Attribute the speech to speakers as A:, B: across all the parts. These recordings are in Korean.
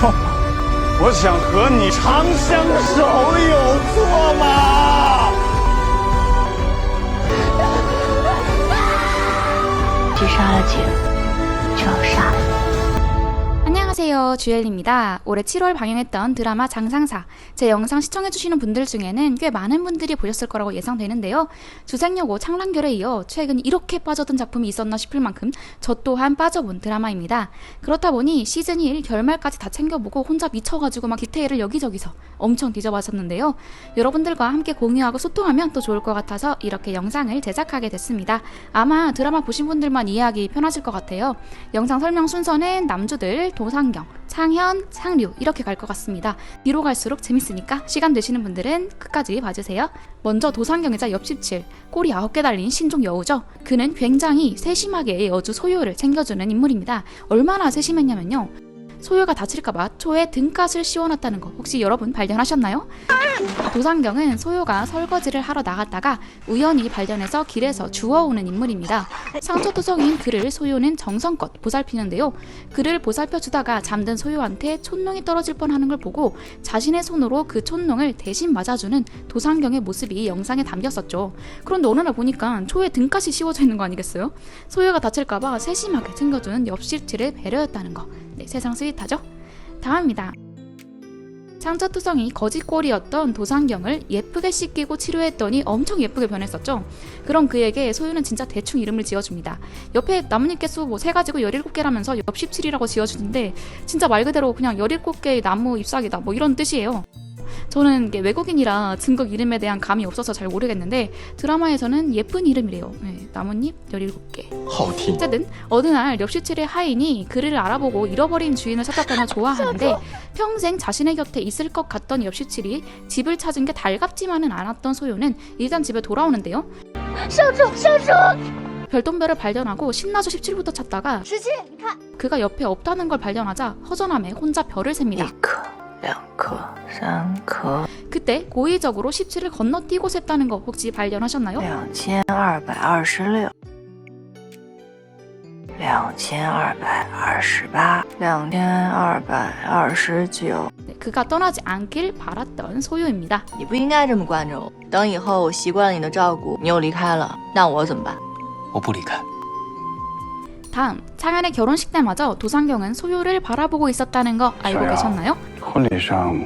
A: 错吗？我想和你长相守，有错吗？
B: 既杀了姐，
C: 안녕하세요 주엘입니다. 올해 7월 방영했던 드라마 장상사 제 영상 시청해주시는 분들 중에는 꽤 많은 분들이 보셨을 거라고 예상되는데요. 주생여고 창란결에 이어 최근 이렇게 빠져든 작품이 있었나 싶을 만큼 저 또한 빠져본 드라마입니다. 그렇다 보니 시즌 1 결말까지 다 챙겨보고 혼자 미쳐가지고 막 디테일을 여기저기서 엄청 뒤져봤었는데요. 여러분들과 함께 공유하고 소통하면 또 좋을 것 같아서 이렇게 영상을 제작하게 됐습니다. 아마 드라마 보신 분들만 이해하기 편하실 것 같아요. 영상 설명 순서는 남주들, 도상경, 창현, 상류 이렇게 갈 것 같습니다. 뒤로 갈수록 재밌으니까 시간 되시는 분들은 끝까지 봐주세요. 먼저 도상경이자 옆 17 꼬리 9개 달린 신종 여우죠. 그는 굉장히 세심하게 여주 소요를 챙겨주는 인물입니다. 얼마나 세심했냐면요. 소요가 다칠까 봐 초에 등갓을 씌워놨다는 거 혹시 여러분 발견하셨나요? 도상경은 소요가 설거지를 하러 나갔다가 우연히 발견해서 길에서 주워오는 인물입니다. 상처투성인 그를 소요는 정성껏 보살피는데요. 그를 보살펴주다가 잠든 소요한테 촌농이 떨어질 뻔하는 걸 보고 자신의 손으로 그 촌농을 대신 맞아주는 도상경의 모습이 영상에 담겼었죠. 그런데 어느 날 보니까 초에 등갓이 씌워져 있는 거 아니겠어요? 소요가 다칠까봐 세심하게 챙겨주는 옆실티를 배려했다는 거. 네, 세상 스윗하죠? 다음입니다. 상처투성이 거짓골이었던 도상경을 예쁘게 씻기고 치료했더니 엄청 예쁘게 변했었죠. 그럼 그에게 소유는 진짜 대충 이름을 지어줍니다. 옆에 나뭇잎 개수 뭐 세 가지고 17개라면서 옆 17이라고 지어주는데 진짜 말 그대로 그냥 17개의 나무 잎사귀다 뭐 이런 뜻이에요. 저는 이게 외국인이라 증거 이름에 대한 감이 없어서 잘 모르겠는데 드라마에서는 예쁜 이름이래요. 네, 나뭇잎 17개.
D: 好听。
C: 어쨌든 어느 날 엽시칠의 하인이 그를 알아보고 잃어버린 주인을 찾았다며 좋아하는데 평생 자신의 곁에 있을 것 같던 엽시칠이 집을 찾은 게 달갑지만은 않았던 소요는 일단 집에 돌아오는데요.
E: 少主，少主，
C: 별똥별을 발견하고 신나서 17부터 찾다가
E: 十七，你看，
C: 그가 옆에 없다는 걸 발견하자 허전함에 혼자 별을
B: 一
C: 셉니다.
B: 颗、两颗、三颗，
C: 그때 고의적으로 17을 건너뛰고 셌다는 거 혹시 발견하셨나요?
B: 两千二百二十六，两千二百二十八，两千二百二十九。
C: 네, 그가 떠나지 않길 바랐던 소요입니다.
F: 你不应该这么惯着我。等以后我习惯了你的照顾，你又离开了，那我怎么办？
D: 我不离开。
C: 다음 창현의 결혼식 때마저 도상경은 소요를 바라보고 있었다는 거 알고
A: 저요.
C: 계셨나요?
A: 婚礼上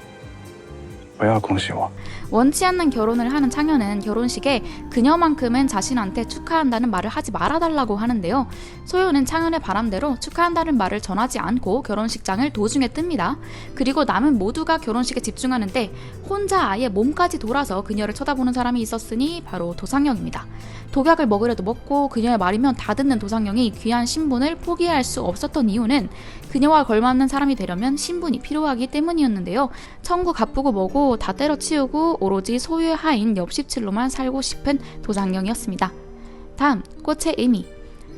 A: 不要恭喜我，
C: 원치 않는 결혼을 하는 창현은 결혼식에 그녀만큼은 자신한테 축하한다는 말을 하지 말아달라고 하는데요. 소요는 창현의 바람대로 축하한다는 말을 전하지 않고 결혼식장을 도중에 뜹니다. 그리고 남은 모두가 결혼식에 집중하는데 혼자 아예 몸까지 돌아서 그녀를 쳐다보는 사람이 있었으니 바로 도상영입니다. 독약을 먹으려도 먹고 그녀의 말이면 다 듣는 도상영이 귀한 신분을 포기할 수 없었던 이유는 그녀와 걸맞는 사람이 되려면 신분이 필요하기 때문이었는데요. 청구 가쁘고 뭐고 다 때려치우고 오로지 소유의 하인 옆십칠로만 살고 싶은 도상경이었습니다. 다음 꽃의 의미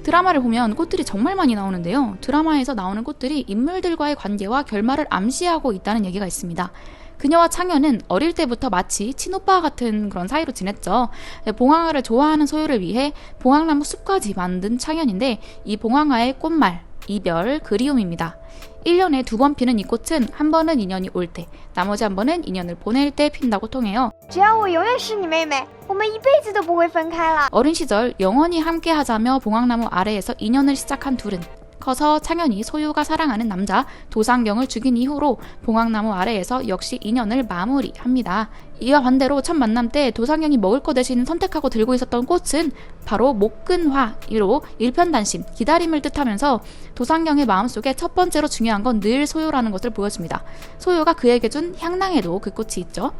C: 드라마를 보면 꽃들이 정말 많이 나오는데요. 드라마에서 나오는 꽃들이 인물들과의 관계와 결말을 암시하고 있다는 얘기가 있습니다. 그녀와 창현은 어릴 때부터 마치 친오빠 같은 그런 사이로 지냈죠. 봉황화를 좋아하는 소유를 위해 봉황나무 숲까지 만든 창현인데 이 봉황화의 꽃말, 이별, 그리움입니다. 1년에 두 번 피는 이 꽃은 한 번은 인연이 올 때, 나머지 한 번은 인연을 보낼 때 핀다고 통해요.
E: 只要我永远是你妹妹，我们一辈子都不会分开了。
C: 어린 시절 영원히 함께 하자며 봉황나무 아래에서 인연을 시작한 둘은 커서 창현이 소유가 사랑하는 남자 도상경을 죽인 이후로 봉황나무 아래에서 역시 인연을 마무리합니다. 이와 반대로 첫 만남 때 도상경이 먹을 거 대신 선택하고 들고 있었던 꽃은 바로 목근화로 일편단심, 기다림을 뜻하면서 도상경의 마음속에 첫 번째로 중요한 건 늘 소유라는 것을 보여줍니다. 소유가 그에게 준 향낭에도 그 꽃이 있죠.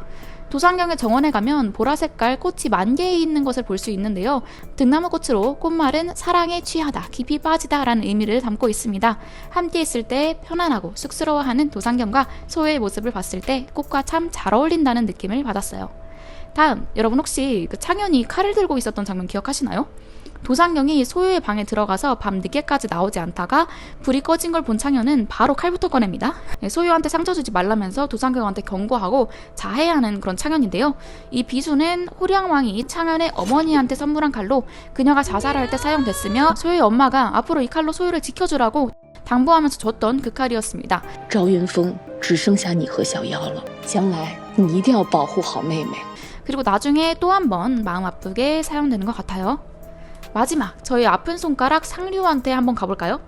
C: 도상경의 정원에 가면 보라색깔 꽃이 만개에 있는 것을 볼 수 있는데요. 등나무 꽃으로 꽃말은 사랑에 취하다, 깊이 빠지다 라는 의미를 담고 있습니다. 함께 있을 때 편안하고 쑥스러워하는 도상경과 소유의 모습을 봤을 때 꽃과 참 잘 어울린다는 느낌을 받았어요. 다음, 여러분 혹시 그 창현이 칼을 들고 있었던 장면 기억하시나요? 도상경이 소유의 방에 들어가서 밤 늦게까지 나오지 않다가 불이 꺼진 걸 본 창현은 바로 칼부터 꺼냅니다. 네, 소유한테 상처 주지 말라면서 도상경한테 경고하고 자해하는 그런 창현인데요. 이 비수는 호량왕이 창현의 어머니한테 선물한 칼로 그녀가 자살할 때 사용됐으며 소유의 엄마가 앞으로 이 칼로 소유를 지켜주라고 당부하면서 줬던 그 칼이었습니다.
G: 赵云峰
D: 只剩下你和小妖了。将来你一定要保护好妹妹。
C: 그리고 나중에 또 한 번 마음 아프게 사용되는 것 같아요. 마지막 저희 아픈 손가락 상류한테 한번 가볼까요?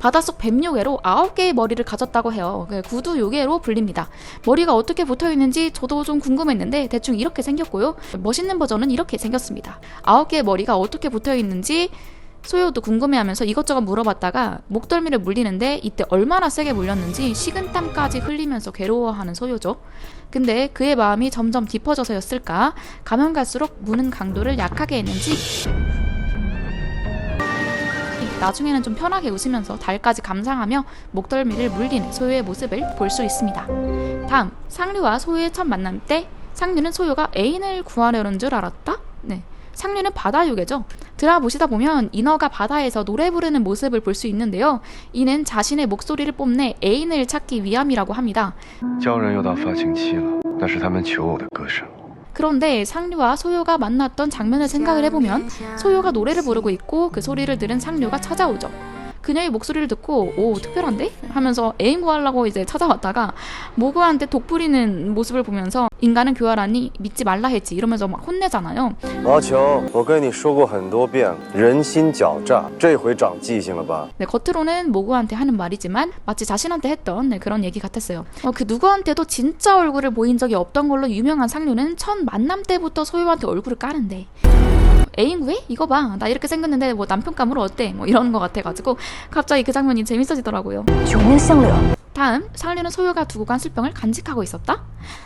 C: 바닷속 뱀 요괴로 9개의 머리를 가졌다고 해요. 그 구두 요괴로 불립니다. 머리가 어떻게 붙어 있는지 저도 좀 궁금했는데 대충 이렇게 생겼고요. 멋있는 버전은 이렇게 생겼습니다. 9개의 머리가 어떻게 붙어 있는지 소요도 궁금해하면서 이것저것 물어봤다가 목덜미를 물리는데 이때 얼마나 세게 물렸는지 식은땀까지 흘리면서 괴로워하는 소요죠. 근데 그의 마음이 점점 깊어져서였을까 가면 갈수록 무는 강도를 약하게 했는지 나중에는 좀 편하게 웃으면서 달까지 감상하며 목덜미를 물리는 소요의 모습을 볼 수 있습니다. 다음 상류와 소요의 첫 만남 때 상류는 소요가 애인을 구하려는 줄 알았다. 네. 상류는 바다 요괴죠. 드라마 보시다 보면 인어가 바다에서 노래 부르는 모습을 볼 수 있는데요. 이는 자신의 목소리를 뽐내 애인을 찾기 위함이라고 합니다. 그런데 상류와 소유가 만났던 장면을 생각을 해보면 소유가 노래를 부르고 있고 그 소리를 들은 상류가 찾아오죠. 그녀의 목소리를 듣고 오 특별한데 하면서 애인 구하려고 이제 찾아왔다가 모구한테 독 뿌리는 모습을 보면서 인간은 교활하니 믿지 말라 했지 이러면서 막 혼내잖아요.
H: 毛球，我跟你说过很多遍，人心狡诈，这回长记性了吧？
C: 네, 겉으로는 모구한테 하는 말이지만 마치 자신한테 했던 네, 그런 얘기 같았어요. 어, 그 누구한테도 진짜 얼굴을 보인 적이 없던 걸로 유명한 상류는 첫 만남 때부터 소유한테 얼굴을 까는데 애인 구해? 이거 봐. 나 이렇게 생겼는데 뭐 남편감으로 어때? 뭐 이런 거 같아가지고 갑자기 그 장면이 재밌어지더라고요. 다음 샬리는 소유가 두고 간 술병을 간직하고 있었다.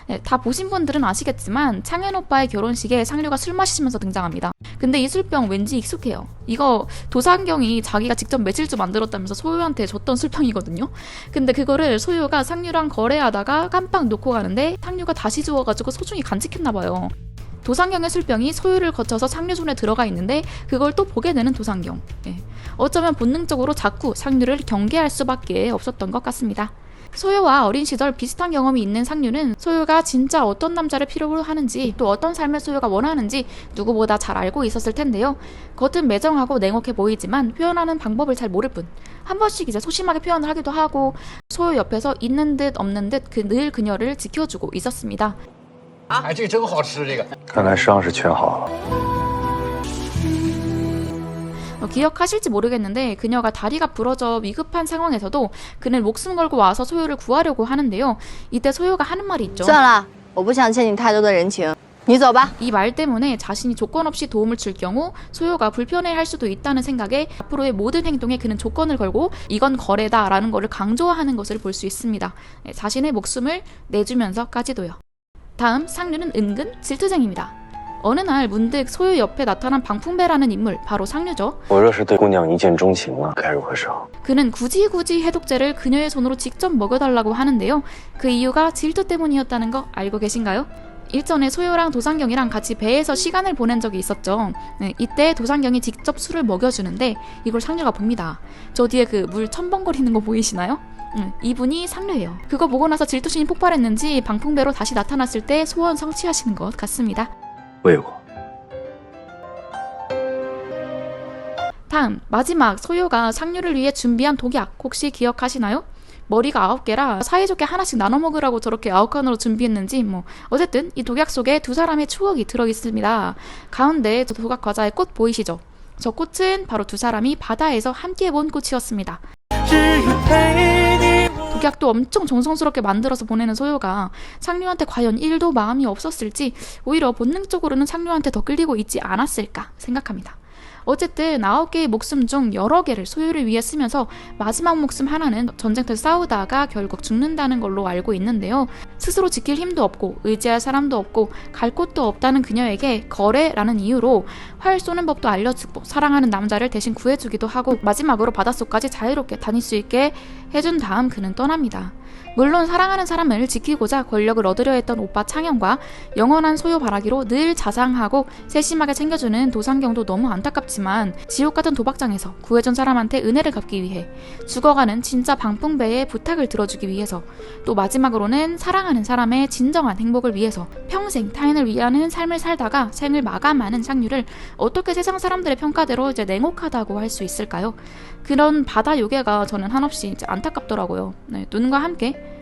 C: 네, 다 보신 분들은 아시겠지만 창현 오빠의 결혼식에 상류가 술 마시면서 등장합니다. 근데 이 술병 왠지 익숙해요. 이거 도상경이 자기가 직접 매실주 만들었다면서 소유한테 줬던 술병이거든요. 근데 그거를 소유가 상류랑 거래하다가 깜빡 놓고 가는데 상류가 다시 주워가지고 소중히 간직했나봐요. 도상경의 술병이 소유를 거쳐서 상류 손에 들어가 있는데 그걸 또 보게 되는 도상경. 예. 어쩌면 본능적으로 자꾸 상류를 경계할 수밖에 없었던 것 같습니다. 소유와 어린 시절 비슷한 경험이 있는 상류는 소유가 진짜 어떤 남자를 필요로 하는지 또 어떤 삶을 소유가 원하는지 누구보다 잘 알고 있었을 텐데요. 겉은 매정하고 냉혹해 보이지만 표현하는 방법을 잘 모를 뿐. 한 번씩 이제 소심하게 표현을 하기도 하고 소유 옆에서 있는 듯 없는 듯 그 늘 그녀를 지켜주고 있었습니다.
A: 哎，这个真好吃，这个。
H: 看来伤是全好了。
C: 어, 기억하실지 모르겠는데 그녀가 다리가 부러져 위급한 상황에서도 그는 목숨 걸고 와서 소유를 구하려고 하는데요. 이때 소유가 하는 말이 있죠.
F: 算了，我不想欠你太多的人情，你走吧。
C: 이 말 때문에 자신이 조건 없이 도움을 줄 경우 소유가 불편해할 수도 있다는 생각에 앞으로의 모든 행동에 그는 조건을 걸고 이건 거래다라는 것을 강조하는 것을 볼 수 있습니다. 네, 자신의 목숨을 내주면서까지도요. 다음 상류는 은근 질투쟁입니다. 어느 날 문득 소유 옆에 나타난 방풍배라는 인물 바로 상류죠.
H: 我若是对姑娘一见钟情了，该如何是好？
C: 그는 굳이 굳이 해독제를 그녀의 손으로 직접 먹여달라고 하는데요. 그 이유가 질투 때문이었다는 거 알고 계신가요? 일전에 소요랑 도상경이랑 같이 배에서 시간을 보낸 적이 있었죠. 네, 이때 도상경이 직접 술을 먹여주는데 이걸 상류가 봅니다. 저 뒤에 그 물 첨벙거리는 거 보이시나요? 음, 이분이 상류예요. 그거 보고 나서 질투심이 폭발했는지 방풍배로 다시 나타났을 때 소원 성취하시는 것 같습니다.
H: 喂我。
C: 다음 마지막 소요가 상류를 위해 준비한 독약 혹시 기억하시나요? 머리가 아홉 개라 사이좋게 하나씩 나눠 먹으라고 저렇게 아홉 칸으로 준비했는지 뭐 어쨌든 이 독약 속에 두 사람의 추억이 들어 있습니다. 가운데 저 독약 과자의 꽃 보이시죠? 저 꽃은 바로 두 사람이 바다에서 함께 본 꽃이었습니다. 독약도 엄청 정성스럽게 만들어서 보내는 소요가 상류한테 과연 1도 마음이 없었을지 오히려 본능적으로는 상류한테 더 끌리고 있지 않았을까 생각합니다. 어쨌든 아홉 개의 목숨 중 여러 개를 소유를 위해 쓰면서 마지막 목숨 하나는 전쟁터에서 싸우다가 결국 죽는다는 걸로 알고 있는데요. 스스로 지킬 힘도 없고 의지할 사람도 없고 갈 곳도 없다는 그녀에게 거래라는 이유로 활 쏘는 법도 알려주고 사랑하는 남자를 대신 구해주기도 하고 마지막으로 바닷속까지 자유롭게 다닐 수 있게 해준 다음 그는 떠납니다. 물론 사랑하는 사람을 지키고자 권력을 얻으려 했던 오빠 창현과 영원한 소유 바라기로 늘 자상하고 세심하게 챙겨주는 도상경도 너무 안타깝지 만 지옥 같은 도박장에서 구해준 사람한테 은혜를 갚기 위해 죽어가는 진짜 방풍배의 부탁을 들어주기 위해서 또 마지막으로는 사랑하는 사람의 진정한 행복을 위해서 평생 타인을 위하는 삶을 살다가 생을 마감하는 상류를 어떻게 세상 사람들의 평가대로 이제 냉혹하다고 할 수 있을까요? 그런 바다 요괴가 저는 한없이 안타깝더라고요. 네, 눈과 함께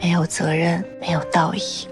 F: 没有责任，没有道义。